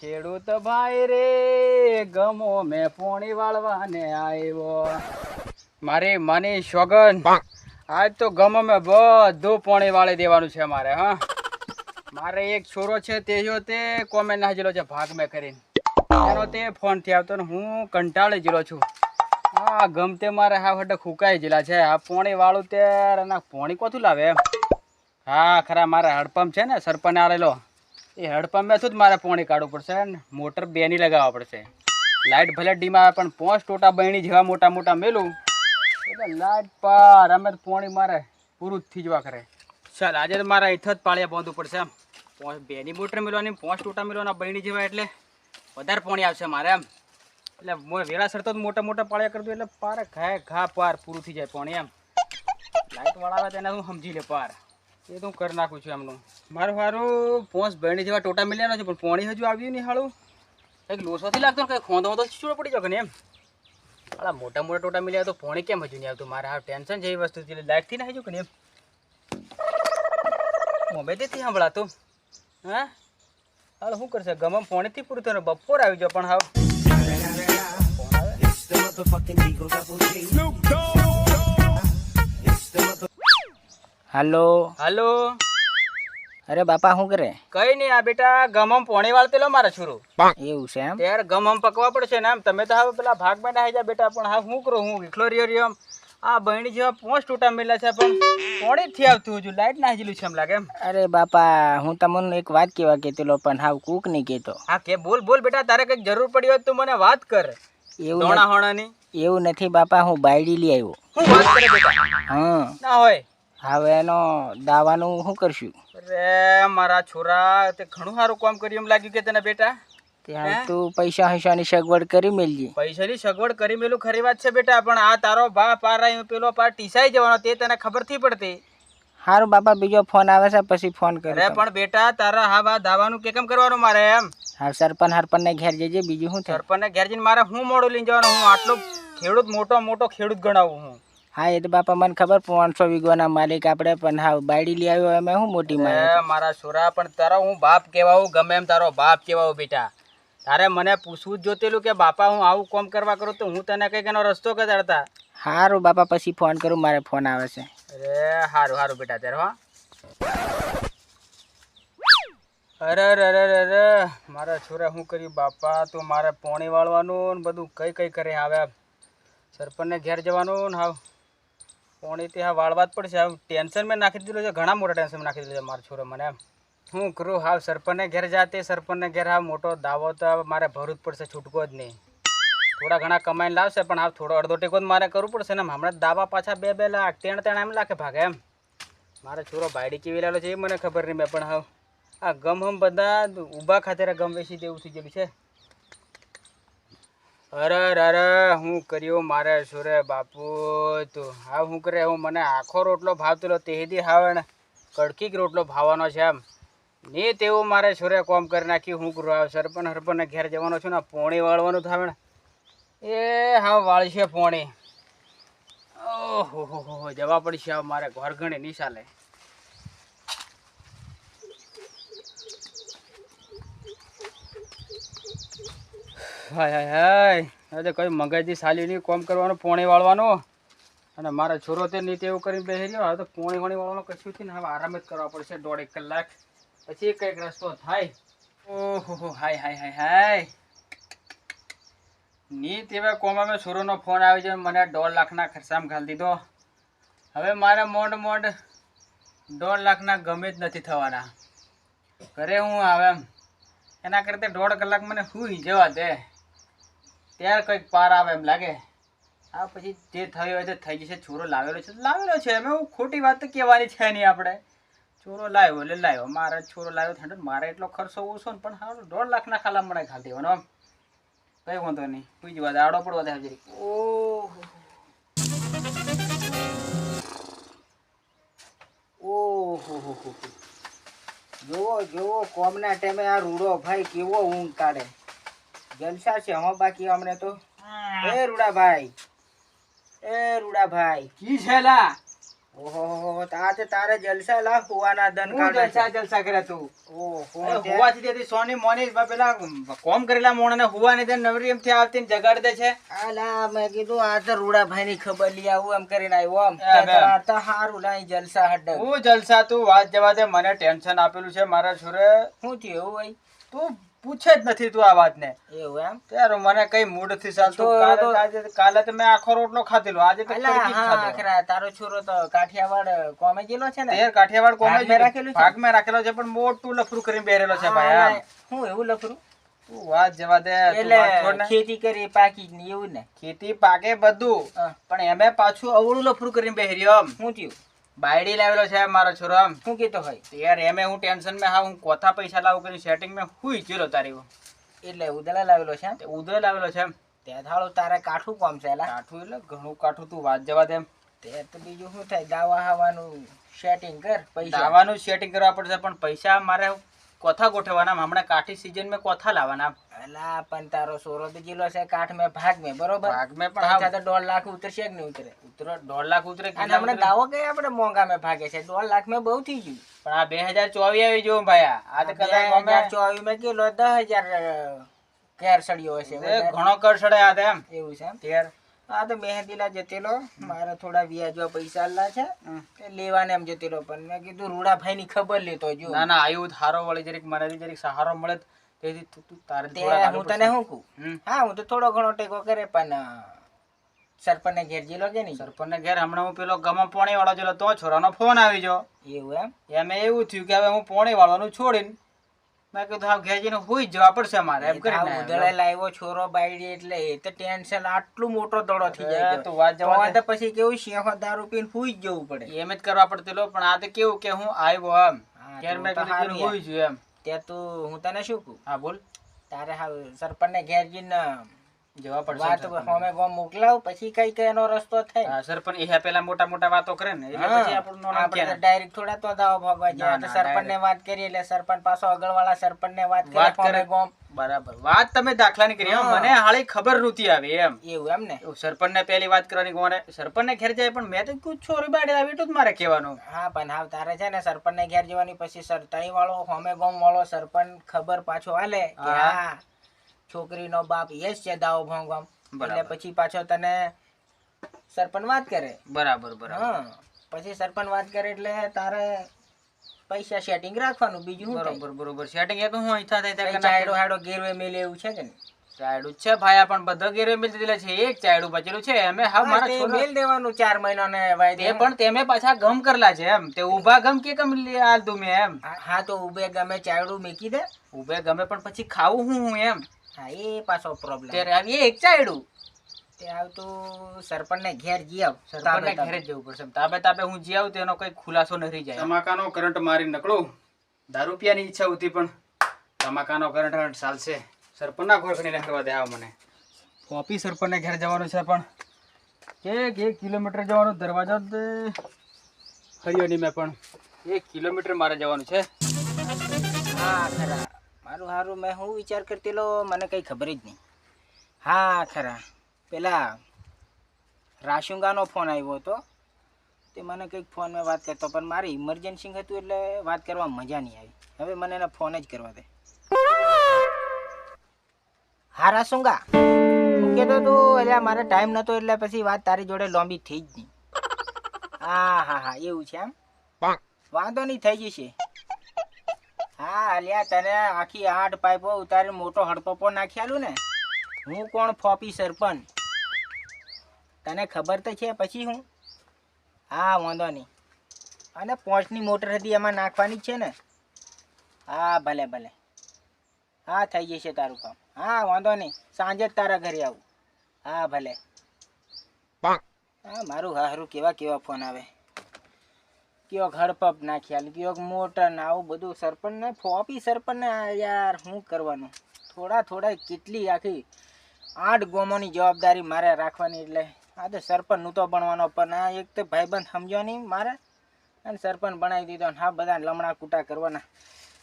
ખેડૂત ભાઈ રે ગમો મેં પોણી વાળવાને આવ્યો. મારી માની સોગન આજ તો ગમો મેં બધું પોણી વાળી દેવાનું છે મારે હા. મારે એક છોરો છે તે જો તે કોમેન્ટ નાખેલો છે ભાગ મેં કરીને. એનો તે ફોનથી આવતો ને હું કંટાળી જેલો છું. હા ગમતે મારે હા હટે ખુકાઈ જેલા છે. આ પોણી વાળું તે પોણી કોથું લાવે? એમ હા ખરા મારે હડપંપ છે ને સરપંચ આવેલો એ હડપંપેથી જ મારે પોણી કાઢવું પડશે ને? મોટર બેની લગાવવા પડશે. લાઇટ ભલે ડીમાં આવે પણ પોંચ ટોટા બહેણી જેવા મોટા મોટા મેલું. એટલે લાઇટ પર, અમે પોણી મારે પૂરું જ થીજવા કરે. ચાલ, આજે તો મારે અહીંથી જ પાળિયા બાંધવું પડશે એમ. પોંચ બેની મોટર મેળવાની પોંચ ટોટા મેળવાના બહેણી જેવા એટલે વધારે પોણી આવશે મારે એમ. એટલે વેળાસર તો મોટા મોટા પાળિયા કરી દઉં, એટલે પાર ઘા ઘા પાર પૂરું થઈ જાય પોણી એમ. લાઇટ વાળા આવે તેને હું સમજી લે પાર. એ તો હું કરી નાખું છું એમનું. મારું સારું પોંચ બહેણી જેવા ટોટા મળ્યા છે, પણ પોણી હજુ આવ્યું નહીં હાળું. કંઈક લોસોથી લાગતો ને કંઈક ખોંધો તો ચૂડો પડી જાય ને એમ? હાલા મોટા મોટા ટોટા મિલ્યા તો પોણી કેમ હજુ નહીં આવતું? મારે હા ટેન્શન જેવી વસ્તુ છે લાઇટથી ના હજુ કે એમ? મોબાઈલથી સાંભળાતું. હા? હાલ, શું કરશે? ગમમ પોણીથી પૂરું થયું બપોર આવી જાવ પણ હા હાવ હાલો. હાલો. અરે બાપા શું કરે? કઈ નહીં આ બેટા ગમમ પોણી વાળતેલો મારે છોરું. એવું છે એમ? ત્યારે ગમમ પકવા પડશે ને આમ. તમે તો હવે પેલા ભાગમાં નાહી જા બેટા પણ હા શું કરું? હું એકલો રહ્યો રહ્યો આ બહેણી જેવા પોંચ તૂટા મેલા છે પણ પોણી થી આવતું હજુ. લાઈટ નાખેલું છે એમ લાગે એમ. અરે બાપા હું તમને એક વાત કેવા કહેતેલો પણ હાવ કૂક નહીં કેતો હા કે બોલ બોલ બેટા તારે કંઈક જરૂર પડી હોય તો મને વાત કર. એવું હોણા હોણાની. એવું નથી બાપા હું બાયડી લઈ આવ્યો. શું વાત કરે બેટા. હા. ના હોય. હવે એનો દાવાનું શું કરશું? અરે મારા છોરા તે ઘણું સારું કામ કર્યું એમ લાગ્યું કે તને બેટા. ત્યાં તું પૈસા હૈસાની સગવડ કરી મેલજી. પૈસાની સગવડ કરી મેલું ખરી વાત છે બેટા પણ આ તારો ભા પાર પેલો પાર ટીસાઈ જવાનો તે તને ખબરથી પડતી. હારું બાપા બીજો ફોન આવે છે પછી ફોન અરે પણ બેટા તારા હા બા દાવાનું કે કેમ કરવાનું મારે એમ? હા સરપંચ હરપંચને ઘેર જજે બીજું શું સરપંચને ઘેર જઈને મારે હું મોડું લઈને જવાનું? હું આટલો ખેડૂત મોટો મોટો ખેડૂત ગણાવું હું. હા એ તો બાપા મને ખબર પાંચસો વીઘોના માલિક આપણે પણ હા બાયડી લઈ આવ્યો અમે હું મોટી માં મારા છોરા પણ તારો હું બાપ કહેવાવું ગમે એમ તારો બાપ કહેવાવું બેટા. તારે મને પૂછવું જ જોતેલું કે બાપા હું આવું કોમ કરવા કરું તો હું તને કંઈક એનો રસ્તો કદાડતા સારું બાપા પછી ફોન કરું મારે ફોન આવે છે. અરે હારું હારું બેટા ત્યારે હા. અરે અરે અરે અરે મારા છોરા શું કર્યું બાપા? તો મારે પોણી વાળવાનું ને બધું કઈ કઈ કરે આવે સરપંચને ઘેર જવાનું ને હાવ. પોણીથી હા વાળવા જ પડશે. હાવ ટેન્શન મેં નાખી દીધું છે. ઘણા મોટા ટેન્શન નાખી દીધું છે મારા છોરો મને એમ. હું કરું? હાવ સરપંચને ઘેર જાતે સરપંચને ઘેર હાવ મોટો દાવો તો મારે ભરવું જ પડશે, છૂટકો જ નહીં. થોડા ઘણા કમાઈને લાવશે, પણ હાવ થોડો અડધો ટેકો જ મારે કરવું પડશે ને હમણાં દાવા પાછા બે બે લાખ, તેણ તેણ એમ લાખે ભાગે એમ. મારો છોરો ભાઈડી કેવી લાવેલો છે એ મને ખબર નહીં મેં, પણ હાવ. આ ગમ હમ બધા ઊભા ખાતેરે ગમ વેચી દેવું થઈ ગયેલું છે. અરે અરે હું કર્યું મારે? સુરે બાપુ તું? હા, હું કરે, હું મને આખો રોટલો ભાવતેલો તેદી હાવે ને કડકીક રોટલો ભાવવાનો છે એમ. ને તેવું મારે સુરે કોમ કરી નાખ્યું હું કરું આ સરપંચ, હરપંચને ઘેર જવાનો છું ને પોણી વાળવાનું થાવે ને એ હા, વાળશે પોણી. ઓહો જવા પડશે મારે ઘર ઘણી નહીં ચાલે હાય હાય હાય. હવે કઈ મગજથી સાલી નહીં, કોમ કરવાનું, પોણી વાળવાનું. અને મારા છોરો તે નીચે એવું કરીને બેસી રહ્યો. હવે તો પોણી વણી વાળવાનું કશું છે ને હવે આરામ જ કરવા પડશે દોઢ કલાક. પછી કંઈક રસ્તો થાય. ઓહો, હાય હાય હાય હાય. ની તેવા કોમા મેં છોરોનો ફોન આવી જાય મને દોઢ લાખના ખર્ચામાં ઘાલી દીધો. હવે મારા મોઢ મોઢ દોઢ લાખના ગમે જ નથી થવાના. ઘરે હું આવે એમ. એના કરતાં દોઢ કલાક મને હું જવા દે. ત્યારે કંઈક પાર આવે એમ લાગે. આ પછી જે થયો હોય તે થઈ જશે. છોરો લાવેલો છે લાવેલો છે. એમ એવું ખોટી વાત તો કહેવાની છે નહીં આપણે. છોરો લાવ્યો એટલે લાવ્યો. મારે છોરો લાવ્યો થાય મારે એટલો ખર્ચો ઓછો ને પણ સારું દોઢ લાખના ખાલા મને ખાલી દેવાનો આમ કંઈ વાંધો નહીં. કોઈ જ વાત, આડો પડવા દે હાજરી ઓહો. ઓહો. હો હો હો. જોવો જોવો. કોમના ટાઈમે આ રૂડો ભાઈ કેવો ઊંઘ કાઢે. જલસા છે હો બાકી અમને તો. એ રૂડાભાઈ એ રૂડાભાઈ. કી છેલા ઓહો તાતે તારે જલસા લા હોવાના દન હું જલસા જલસા કરે તું? ઓહો હોવાથી તે- દેતી સોની મોની બા પેલા કોમ કરેલા મોણને હોવાને દે નવરી એમથી આવતી જગાડ દે છે. આલા મેં કીધું આ તો રૂડાભાઈ ની ખબર લઈ આવું એમ કરીને આવ્યો આમ. એ તો હારું લાઈ જલસા હડ હું જલસા તું વાત જવા દે મને ટેન્શન આપેલું છે મારા છોરે. શું થયું ભાઈ તું પૂછે જ નથી તું આ વાતને. એવું એમ? ત્યારે મને કઈ મૂડથી ચાલતો કાલે તો- મેં આખો રોટલો ખાધેલો આજે તારો છોરો તો કાઠિયાવાડ કોમે ગયેલો છે ને? કાઠિયાવાડ કોમે રાખેલું છે? ભાગમાં રાખેલો છે પણ મોટું લફરું કરીને બેરેલો છે ભાઈ હું એવું લફરું? તું વાત જવા દે એટલે. ખેતી કરી પાકી એવું ને? ખેતી પાકે બધું. પણ એમે પાછું અવળું લફરું કરીને બેહર્યો આમ શું થયું? બાયડી લાવેલો છે મારો છોરો આમ. શું કીધો હોય તો યાર એમે હું ટેન્શનમાં હા હું કોથા પૈસા લાવું કરી સેટિંગ મેં હું ચીરો તારી એટલે ઉદળા લાવેલો છે ઉધર લાવેલો છે તે થાળું તારે કાઠું કોમ છે એલા. કાઠું એટલે ઘણું કાઠું તું વાત જવા દે તે તો બીજું શું થાય? દાવા હાવાનું સેટિંગ કર પૈસા. દાવાનું સેટિંગ કરવા પડશે પણ પૈસા મારે કોથા ગોઠવવાના હમણાં કાઠી સીઝન મેં કોથા લાવવાના અલા પણ તારો સોરો તો જીલો છે કાઠ મે ભાગ મે બરોબર ભાગ મે પણ હા, તો દોઢ લાખ ઉતરશે કે નહીં ઉતરે? ઉતરો દોઢ લાખ ઉતરે અને હમણાં દાવો કે આપણે મોંઘા મે ભાગે છે? દોઢ લાખ મે બહુ થઈ ગયું. પણ આ બે હજાર ચોવીસ આવી જવું ભાઈ આ. તો બે કદાચ અમે હજાર ચોવીસમાં કિલો દસ હજાર કેર સડ્યો હશે એ ઘણો કર ચડ્યા હતા એમ. એવું છે એમ? ત્યાર હા તો મહેંદીલા જતેલો મારે થોડા વ્યાજો પૈસા આલા છે લેવાને એમ જતેલો પણ મેં કીધું રૂડાભાઈ ની ખબર લેતો જો. ના ના આયુ હારો વળી જરીક મારાથી જરીક સહારો મળે તેથી તું- તું તારે હું તને શું કહું? હા હું તો થોડો ઘણો ટેકો કરે પણ સરપંચ ઘેર જેલો કે નહીં? સરપંચને ઘેર હમણાં હું પેલો ગમા પોણી વાળો જેલો તો છોરાનો ફોન આવી ગયો. એવું એમ? એમ એવું થયું કે હવે હું પોણી વાળવાનું છોડીને મેં કીધું હા ઘેર જઈને હુઈ જવા પડશે મારે. એમ આ ઉધળે લાવ્યો છોરો બાયડી એટલે એ તો ટેન્શન આટલું મોટો દડો થઈ જાય તો વાત જવા તો પછી કેવું સિંહો દારૂ પીને હુઈ જવું પડે. એમ જ કરવા પડતેલો પણ આ તો કેવું કે હું આવ્યો એમ. ઘેર મેં હારું જઈને એમ. ત્યાં તું હું તને શું કહું? હા બોલ. તારે હા સરપંચને ઘેર જઈને જવા પડશે વાત અમે ગોમ મોકલાવ પછી કઈ કઈ એનો રસ્તો થાય. હા, સરપંચ એ પેલા મોટા મોટા વાતો કરે ને એટલે પછી આપણો નો નામ કે ડાયરેક્ટ થોડા તો દાવો ભગવા જાય તો સરપંચ ને વાત કરીએ એટલે સરપંચ પાછો અગળવાળા સરપંચ ને વાત કરે વાત કરે. હોમે ગોમ. બરાબર. વાત તમે દાખલાની કરી મને હાળી ખબર નહોતી આવી એમ. એવું એમ ને? સરપંચ ને પેલી વાત કરવાની કોને સરપંચ ને ઘેર જાય પણ મેં તો કુછ છોરી બાડે આવી તો જ મારે કહેવાનું. હા પણ હાવ તારે છે ને સરપંચ ને ઘેર જવાની પછી સરતાઈ વાળો હોમે ગોમ વાળો સરપંચ ખબર પાછો આલે કે હા. છોકરી છોકરીનો બાપ યશ છે દાવો ભોમ ગોમ એટલે પછી પાછો તને સરપંચ વાત કરે. બરાબર બરાબર. પછી સરપંચ વાત કરે એટલે તારે પૈસા સેટિંગ રાખવાનું બીજું શું થાય? બરોબર બરોબર. સેટિંગ એ તો હું ઈચ્છા થાય કઈ ચાયડો હાડો ગેરવે મેલે એવું છે કે નહીં? ચાયડું જ છે ભાઈ પણ બધા ઘેરે મિલ દીધેલા છે. એક ચાયડું બચેલું છે. અમે હા હા, મારા તે છોકરા મેલ દેવાનું ચાર મહિનાને વાયદે તે પણ તેમે પાછા ગમ કરલા છે એમ. તે ઊભા ગમ કે કેમ લે આલતું મેં એમ. હા, હા તો ઉભે ગમે ચાયડું મેકી દે. ઊભે ગમે પણ પછી ખાવું હું હું એમ. હા એ પાછો પ્રોબ્લેમ ત્યારે આવી એક ચાયડું. તે ને ઘેર જી આવ. સરપંચને ઘરે જ જવું પડશે. તાબે તાબે હું જે આવું તેનો કઈ ખુલાસો નથી જાય. તમાકાનો કરંટ મારી નકળું. દારૂ પીવાની ઈચ્છા હતી પણ તમાકાનો કરંટ ચાલશે. સરપંચના ઘર ખડીને કરવા દે આવ મને. કોપી સરપંચને ઘેર જવાનું છે પણ એક એક કિલોમીટર જવાનું દરવાજા નહીં મેં પણ. એક કિલોમીટર મારે જવાનું છે. હા ખરા. મારું હારું મેં હું વિચાર કરતેલો મને કઈ ખબર જ નહીં. હા ખરા. પેલા રાશુંગાનો ફોન આવ્યો હતો. તે મને કંઈક ફોનમાં વાત કરતો, પણ મારી ઇમરજન્સી હતું એટલે વાત કરવા મજા નહીં આવી. હવે મને એને ફોન જ કરવા દે. હા, રાશુંગા. હું કહેતો તું એટલે મારે ટાઈમ નહોતો એટલે પછી વાત તારી જોડે લોંબી થઈ જ નહીં. હા હા હા, એવું છે એમ? વાંધો નહીં, થઈ જશે. હા, અલ્યા, તને આખી આઠ પાઇપો ઉતારી મોટો હડપપો નાખ્યાલું ને? હું કોણ, ફોપી, સરપંચ? તને ખબર તો છે પછી હું? હા વાંધો નહીં. અને પોંચની મોટર હતી એમાં નાખવાની છે ને? હા ભલે ભલે. હા થઈ જશે તારું કામ. હા વાંધો નહીં. સાંજે જ તારા ઘરે આવું. હા ભલે. હા મારું હારું કેવા કેવા ફોન આવે. કયો ઘડપપ નાખ્યા કયો મોટર ને આવું બધું સરપંચ ને ફોપી સરપંચ ને યાર શું કરવાનું? થોડા થોડા કેટલી આખી આઠ ગોમોની જવાબદારી મારે રાખવાની એટલે આ તો સરપંચ નહોતો બનવાનો પણ આ એક તો ભાઈબંધ સમજ્યો નહીં મારે. અને સરપંચ બનાવી દીધો અને હા બધા લમણા કૂટા કરવાના.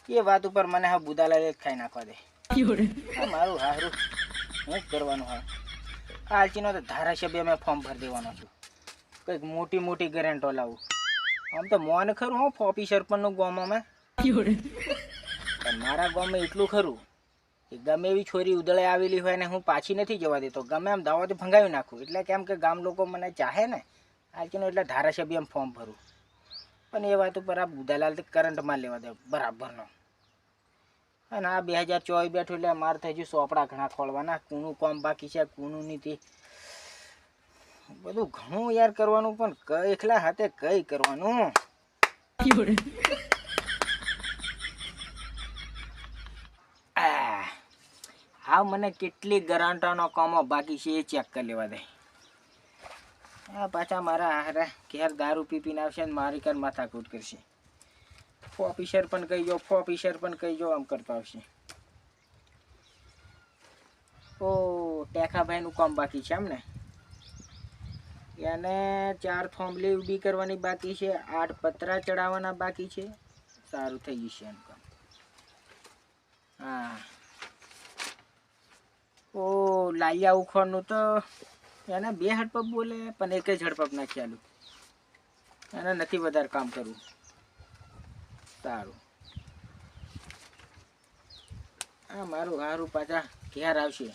એ વાત ઉપર મને હા બુદાલા જ ખાઈ નાખવા દે. મારું હારું. હું જ કરવાનું હા. આલચીનો તો ધારાસભ્ય મેં ફોર્મ ભરી દેવાનો છું. કંઈક મોટી મોટી ગેરેન્ટો લાવું. આમ તો મોન ખરું હો ફોપી સરપંચનું ગામમાં. પણ મારા ગામમાં એટલું ખરું. કે ગમે એવી છોરી ઉદળે આવેલી હોય ને હું પાછી નથી જવા દેતો. ગમે એમ દાવાથી ભંગાવી નાખું. એટલે કેમ કે ગામ લોકો મને ચાહે ને આજનો એટલે ધારાસભ્ય એમ ફોર્મ ભરું. પણ એ વાત ઉપર આ બુધાલાલ કરંટમાં લેવા દે, બરાબરનો. અને આ બે હજાર ચોવીસ બેઠું એટલે મારે થઈ ગયું સોપડા ઘણા ખોલવાના કૂણું કોમ બાકી છે કૂણું નીતિ. બધું ઘણું યાર કરવાનું, પણ એકલા હાથે કઈ કરવાનું? હા મને કેટલી ગરાંટાનો કામો બાકી છે એ ચેક કરી લેવા દે. આ પાછા મારા હારા ઘેર દારૂ પી પીને આવશે ને મારી કર માથાકૂટ કરશે. ઓફિસર પણ કહી જો ઓફિસર પણ કહી જો આમ કરતો આવશે. ઓ, ટેખાભાઈનું કામ બાકી છે એમ ને એને ચાર થોંભલી ઊભી કરવાની બાકી છે, આઠ પતરા ચડાવવાના બાકી છે. સારું થઈ જશે એમ કામ હા ઓ લાલિયા ઉખવાનું તો એને બે હડપપ બોલે, પણ એક જ હડપપ નાખી આલું. એને નથી વધારે કામ કરવું. સારું. આ મારું હારું પાછા ઘેર આવશે.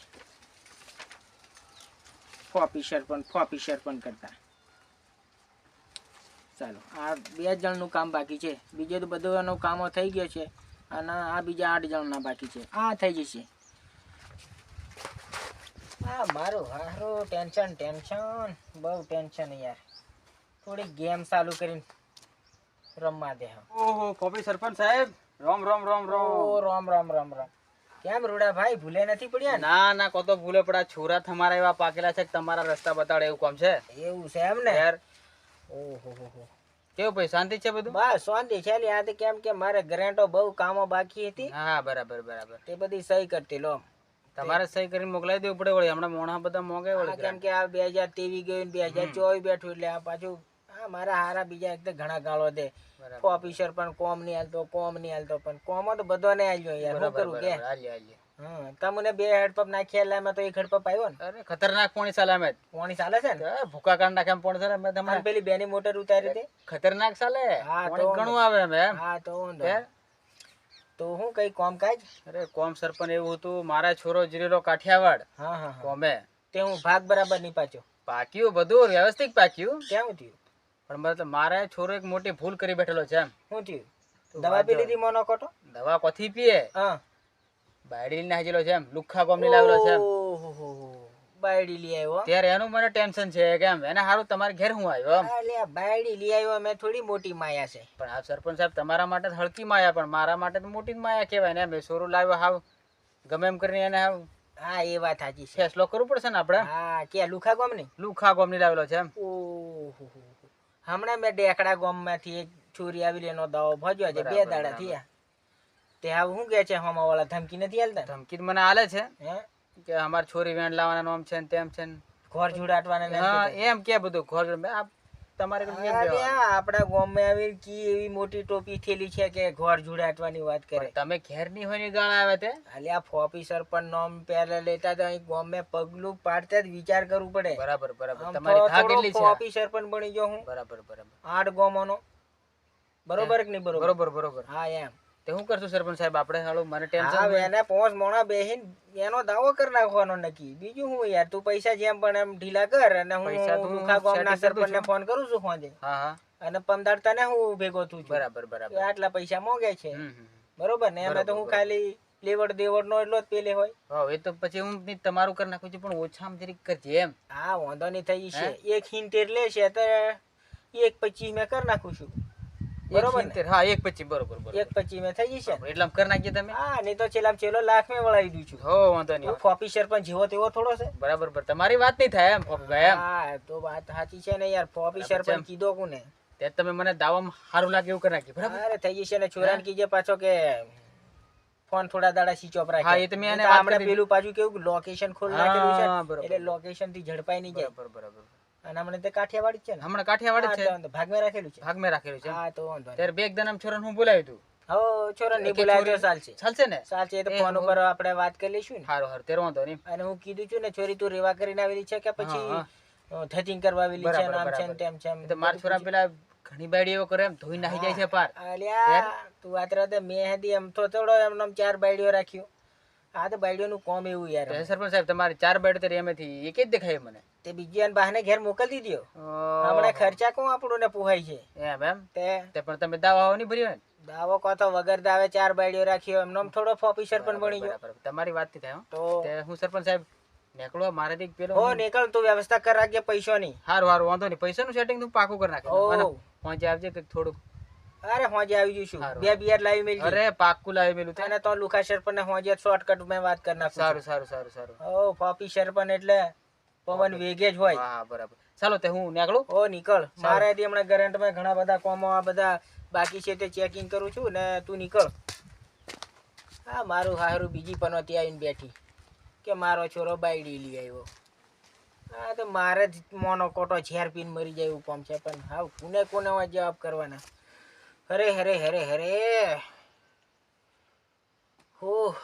ફોપી પણ ફોપી પણ કરતા. ચાલો, આ બે જણનું કામ બાકી છે. બીજે તો બધું એનું કામો થઈ ગયો છે અને આ બીજા આઠ જણના બાકી છે. આ થઈ જશે. આ મારું હારું ટેન્શન ટેન્શન બહુ ટેન્શન યાર. થોડી ગેમ ચાલુ કરીને રમવા દે. ઓહો કોપી સરપંચ સાહેબ રોમ રોમ રોમ ઓ રોમ. રોમ રોમ રામ રામ. કેમ રૂડા ભાઈ ભૂલે નથી પડ્યા ના? ના કો તો ભૂલે પડા છોરા તમારા એવા પાકેલા છે કે તમારા રસ્તા બતાડે એવું કામ છે? એવું છે એમ ને? યાર. ઓહો હો હો. કેવું ભાઈ શાંતિ છે બધું? બસ શાંતિ છે લે આ તો કેમ કે મારે ગ્રેન્ટો બહુ કામો બાકી હતી. હા બરાબર બરાબર. તે બધી સહી કરતી લો. તમારે સહી કરીને મોકલાવી દેવું પડે વળી. હમણાં મોણા બધા મોગે વળી કેમ કે આ બે હજાર તેવી ગયું બે હજાર ચોવીસ બેઠું એટલે આ પાછું મારા હારા બીજા એકદમ ઘણા ગાળો દે. ઓફિસર પણ કોમ નહીં હાલતો કોમ નહીં હાલતો પણ કોમો તો બધાને આલ્યો યાર. શું કરું કે? હાલ્યો હાલ્યો તમને બે હેડપંપ નાખી એટલે એમાં તો એક હેડપંપ આવ્યો ને. અરે ખતરનાક પોણી ચાલે અમે. પોણી ચાલે છે ને? ભૂકા કાંડ નાખે પોણી ચાલે અને તમારે. પેલી બેની મોટર ઉતારી હતી. ખતરનાક ચાલે હા, તો ઘણું આવે એમ હા તો. તો હું કઈ કોમ કાજ? અરે કોમ સરપંચ એવું હતું મારા છોરો જીરેલો કાઠિયાવાડ. હા હા કોમે. તે હું ભાગ બરાબર નહીં પાચ્યો પાક્યું બધું વ્યવસ્થિત પાક્યું. કેમ થયું? પણ મતલબ મારે છોરો એક મોટી ભૂલ કરી બેઠેલો છે એમ. શું થયું? દવા પી લીધી મોનો કોટો? દવા કોથી પીએ? હા. બાયડી લઈને હાજેલો છે એમ. લુખા કોમની લાવેલો છે એમ. ઓહોહો. બાયડી લઈ આવ્યો. ત્યારે એનું મને ટેન્શન છે કેમ એને હારું તમારે ઘેર હું આવ્યો એમ. બાયડી લઈ આવ્યો મેં થોડી મોટી માયા છે. પણ આ સરપંચ સાહેબ તમારા માટે હળકી માયા પણ મારા માટે તો મોટી જ માયા કહેવાય ને મેં સોરું લાવ્યો હાવ. ગમે એમ કરીને એને હાવ હા એ વાત સાચી છે. ફેસલો કરવું પડશે ને આપણે? હા કે લુખા ગોમની લુખા કોમની લાવેલો છે એમ. ઓહો હમણાં મેં ડેકડા ગોમમાંથી એક છોરી આવેલી એનો દાવો ભજ્યો છે બે દાડા થયા. તે હવે શું કે છે હમા વાળા ધમકી નથી આલતા? ધમકી મને આલે છે. હે? કે અમાર છોરી વેણ લાવવાના નામ છે ને તેમ છે ને. ઘર જોડાટવાના ને હા એમ કે બધું ઘર આ તમારે કઈ કેમ અરે કહેવાનું? આ આપણા ગામમાં આવી કી એવી મોટી ટોપી થેલી છે કે ઘર જોડાટવાની વાત કરે. તમે ઘેરની હોયની ગાળ આવે તે? અલ્યા ફોફિસર પણ નામ પહેલા લેતા તો અહીં ગામમાં પગલું પાડતા જ વિચાર કરવું પડે. બરાબર બરાબર. તમારી થા કેટલી છે? બની ગયો હું. બરાબર બરાબર. આઠ ગામોનો. બરોબર કે નહીં બરોબર? બરોબર બરોબર. હા એમ. તે શું કરશું સરપંચ સાહેબ? આપણે હાલો મને ટેન્શન આવે એને પોંચ મોણા બેહીન એનો દાવો કરી નાખવાનો નક્કી. બીજું હું યાર તું પૈસા જેમ પણ એમ ઢીલા કર અને હું પૈસા તો હું ગામના સરપંચને ફોન કરું છું ફોન હા હા. અને પંદર તને હું ભેગો તું બરાબર બરાબર. આટલા પૈસા મોગે છે. બરોબર ને? એમાં તો હું ખાલી લેવડ દેવડ નો એટલો જ પેલે હોય. હવે તો પછી હું તમારું કરી નાખું છું પણ ઓછામાં જરીક કરજે એમ. હા વાંધો નહીં થઈ છે એક હિન્ટેર છે તો એક પચીસ મેં કરી નાખું છું. બરોબર ને? હા એક પચીસ બરોબર બરોબર. એક પચીસ મેં થઈ જશે. ને? કરી નાખીએ તમે. હા નહીં તો છેલ્લા છેલ્લો લાખ મેં વળાવી દઉં છું. હો વાંધો નહીં ઓફિસર પણ જેવો તેવો થોડો છે. બરાબર બરાબર. તમારી વાત નહીં થાય એમ ભાઈ એમ. હા તો વાત સાચી છે ને યાર. ઓફિસર પણ કીધો કોને? તે તમે મને દાવામાં સારું લાગે એવું કરી નાખ્યું બરાબર? અરે થઈ જશે ને છોરાને કીજે પાછો કે ફોન થોડા દાડા સ્વિચ ઓફ રાખે. હા, એ આપણે પેલું પાછું કેવું લોકેશન ખોલ નાખેલું છે. એટલે લોકેશનથી ઝડપાઈ નહીં જાય. બરાબર બરાબર. અને હમણાં તે કાઠિયાવાડી જ છે ને? હમણાં કાઠિયાવાડ જ તો ભાગમાં રાખેલું છે. ભાગમાં રાખેલું છે હા તો વાંધો ત્યારે બે એકદમ છોરાને હું બોલાવ્યું હતું હો છોરા ની તો છોરી- ચાલશે. ચાલશે ને? ચાલશે તો ફોન ઉપર આપણે વાત કરી લઈશું ને. સારું હાર તેરો વાંધો નહીં. અને હું કીધું છું ને છોરી તું રેવા કરીને આવેલી છે કે પછી થેટિંગ કરવા આવેલી છે નામ છે ને. તેમ છે તો મારા છોરા પેલા ઘણી બાઈડીઓ કરે એમ ધોઈ નાખી જાય છે પાર. અલ્યા તું વાત રહે મેં હદી એમ તો થોડો એમ ચાર બાયડીઓ રાખ્યો. આ તો બાયડીઓનું કોમ એવું યાર. સરપંચ સાહેબ તમારે ચાર બાયડી તરી એમાંથી એક જ દેખાય મને. તે બીજી અને બહાને ઘેર મોકલી દીધો હમણાં ખર્ચા કોણ આપણું ને પુહાય છે? એમ એમ? તે તે પણ તમે દાવાઓ નહીં ભર્યો ને દાવો કહો તો વગર દાવે ચાર બાયડીઓ રાખ્યો એમનો થોડો ઓફિસર પણ બની ગયો. તમારી વાતથી થાય હો. તો? તે હું સરપંચ સાહેબ નીકળો મારાથી પેલો હો નીકળ તું વ્યવસ્થા કર રાખજે પૈસોની. હારું હારું વાંધો નહીં. પૈસાનું સેટિંગ તું પાકું કરી નાખે ઓ. પહોંચી આવજે કંઈક થોડુંક અરે હોજે આવી જઈશું. બે બિયર લાવી મેલજી. અરે પાક્કું લાવી મેલું અને તો લુખા સરપંચ હોજે શોર્ટકટ મેં વાત કરી નાખું સારું સારું સારું સારું. ઓ ફોપી સરપંચ એટલે પવન વેગે જ હોય. હા બરાબર. ચાલો તે હું નીકળું? ઓ નીકળ. મારે હજી હમણાં કરંટમાં ઘણા બધા કોમો આ બધા બાકી છે તે ચેકિંગ કરું છું ને તું નીકળ. હા મારું હારું બીજી પણ ત્યાં આવીને બેઠી. કે મારો છોરો બાયડી લઈ આવ્યો. હા તો મારે જ મોનો કોટો ઝેર પીને મરી જાય એવું કોમ છે પણ હા કોને કોને જવાબ કરવાના. હરે હરે હરે હરે. હો